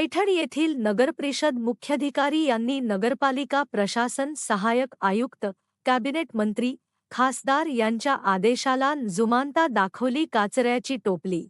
पैठण येथील नगरपरिषद मुख्याधिकारी यांनी नगरपालिका प्रशासन सहाय्यक आयुक्त कॅबिनेट मंत्री खासदार यांच्या आदेशाला जुमानता दाखवली काचऱ्याची टोपली.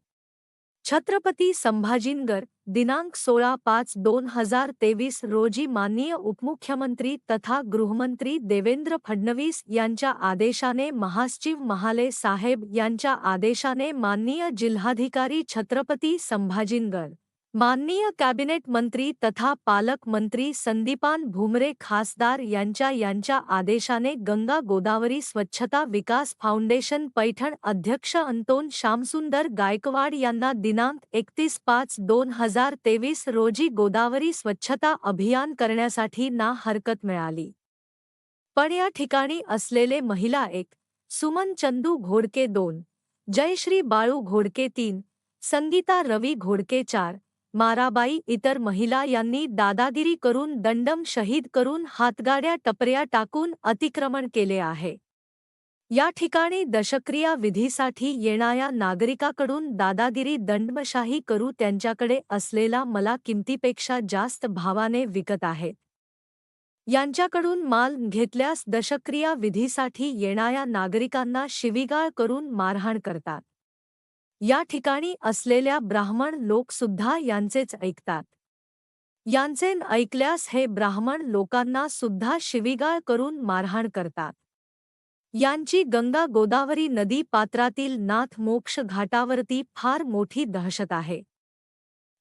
छत्रपती संभाजीनगर दिनांक सोळा पाच दोन हजार तेवीस रोजी माननीय उपमुख्यमंत्री तथा गृहमंत्री देवेंद्र फडणवीस यांच्या आदेशाने महासचिव महाले साहेब यांच्या आदेशाने माननीय जिल्हाधिकारी छत्रपती संभाजीनगर. माननीय कॅबिनेट मंत्री तथा पालक मंत्री संदीपान भुमरे खासदार यांच्या यांच्या आदेशाने गंगा गोदावरी स्वच्छता विकास फाउंडेशन पैठण अध्यक्ष अंतोन श्यामसुंदर गायकवाड यांना दिनांक एकतीस पाच दोन हजार तेवीस रोजी गोदावरी स्वच्छता अभियान करण्यासाठी ना हरकत मिळाली. पण या ठिकाणी असलेले महिला एक सुमन चंदू घोडके दोन जयश्री बाळू घोडके तीन संगीता रवी घोडके चार माराबाई इतर महिला यांनी दादागिरी करून दंडम शहीद करून हातगाड्या टपऱ्या टाकून अतिक्रमण केले आहे. या ठिकाणी दशक्रिया विधीसाठी येणाऱ्या नागरिकाकडून दादागिरी दंडमशाही करू त्यांच्याकडे असलेला मला किमतीपेक्षा जास्त भावाने विकत आहेत यांच्याकडून माल घेतल्यास दशक्रिया विधीसाठी येणाऱ्या नागरिकांना शिवीगाळ करून मारहाण करतात. या ठिकाणी असलेल्या ब्राह्मण लोकसुद्धा यांचेच ऐकतात. यांचे ऐकल्यास हे ब्राह्मण लोकांना सुद्धा शिवीगाळ करून मारहाण करतात. यांची गंगा गोदावरी नदी पात्रातील नाथ मोक्ष घाटावरती फार मोठी दहशत आहे.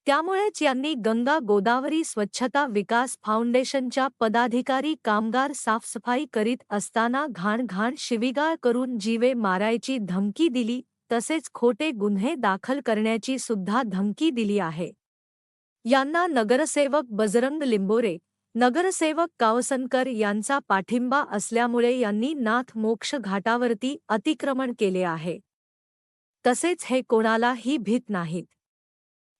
त्यामुळेच यांनी गंगा गोदावरी स्वच्छता विकास फाउंडेशनच्या पदाधिकारी कामगार साफसफाई करीत असताना घाण घाण शिवीगाळ करून जीवे मारायची धमकी दिली तसेच खोटे गुन्हे दाखल करण्याची सुद्धा धमकी दिली आहे. यांना नगरसेवक बजरंग लिंबोरे नगरसेवक कावसनकर यांचा पाठिंबा असल्यामुळे यांनी नाथ मोक्ष घाटावरती अतिक्रमण केले आहे. तसेच हे कोणालाही भीत नाहीत.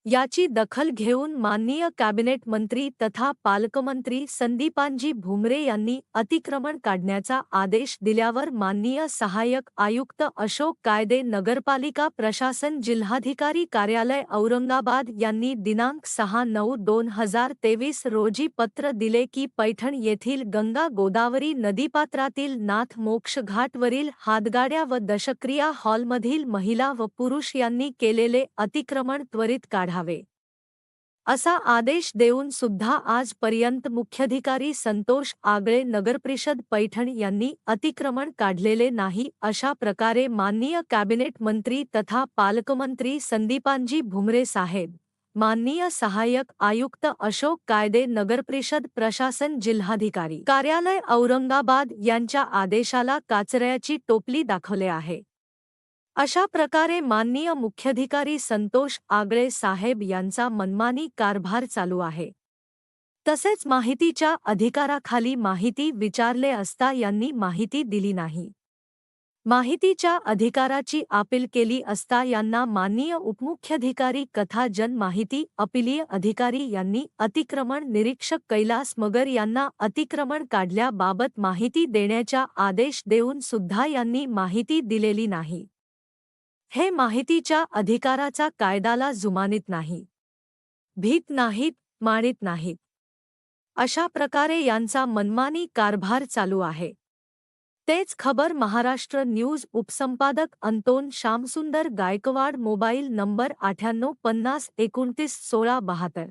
याची दखल घेऊन माननीय कॅबिनेट मंत्री तथा पालकमंत्री संदीपानजी भुमरे यांनी अतिक्रमण काढण्याचा आदेश दिल्यावर माननीय सहाय्यक आयुक्त अशोक कायदे नगरपालिका प्रशासन जिल्हाधिकारी कार्यालय औरंगाबाद यांनी दिनांक सहा नऊ दोन हजार तेवीस रोजी पत्र दिले की पैठण येथील गंगा गोदावरी नदीपात्रातील नाथ मोक्ष घाटवरील हातगाड्या व दशक्रिया हॉलमधील महिला व पुरुष यांनी केलेले अतिक्रमण त्वरित काढ. काढावे असा आदेश देऊन सुद्धा आजपर्यंत मुख्याधिकारी संतोष आगळे नगरपरिषद पैठण यांनी अतिक्रमण काढलेले नाही अशा प्रकारे माननीय कॅबिनेट मंत्री तथा पालकमंत्री संदीपांजी भुमरे साहेब माननीय सहाय्यक आयुक्त अशोक कायदे नगरपरिषद प्रशासन जिल्हाधिकारी कार्यालय औरंगाबाद यांच्या आदेशाला काचऱ्याची टोपली दाखवले आहे. अशा प्रकारे माननीय मुख्याधिकारी संतोष आगळे साहेब यांचा मनमानी कारभार चालू आहे. तसेच माहितीच्या अधिकाराखाली माहिती विचारले असता यांनी माहिती दिली नाही. माहितीच्या अधिकाराची अपील केली असता यांना माननीय उपमुख्याधिकारी कथा जन माहिती अपिलीय अधिकारी यांनी अतिक्रमण निरीक्षक कैलास मगर यांना अतिक्रमण काढल्याबाबत माहिती देण्याचा आदेश देऊन सुद्धा यांनी माहिती दिलेली नाही. हे माहितीच्या अधिकाराचा कायदाला जुमानित नाही. भीत नाहीत मानित नाहीत. अशा प्रकारे यांचा मनमानी कारभार चालू आहे. तेच खबर महाराष्ट्र न्यूज उपसंपादक अंतोन श्यामसुंदर गायकवाड मोबाईल नंबर अठ्ठ्याण्णव पन्नास एकोणतीस सोळा बहात्तर.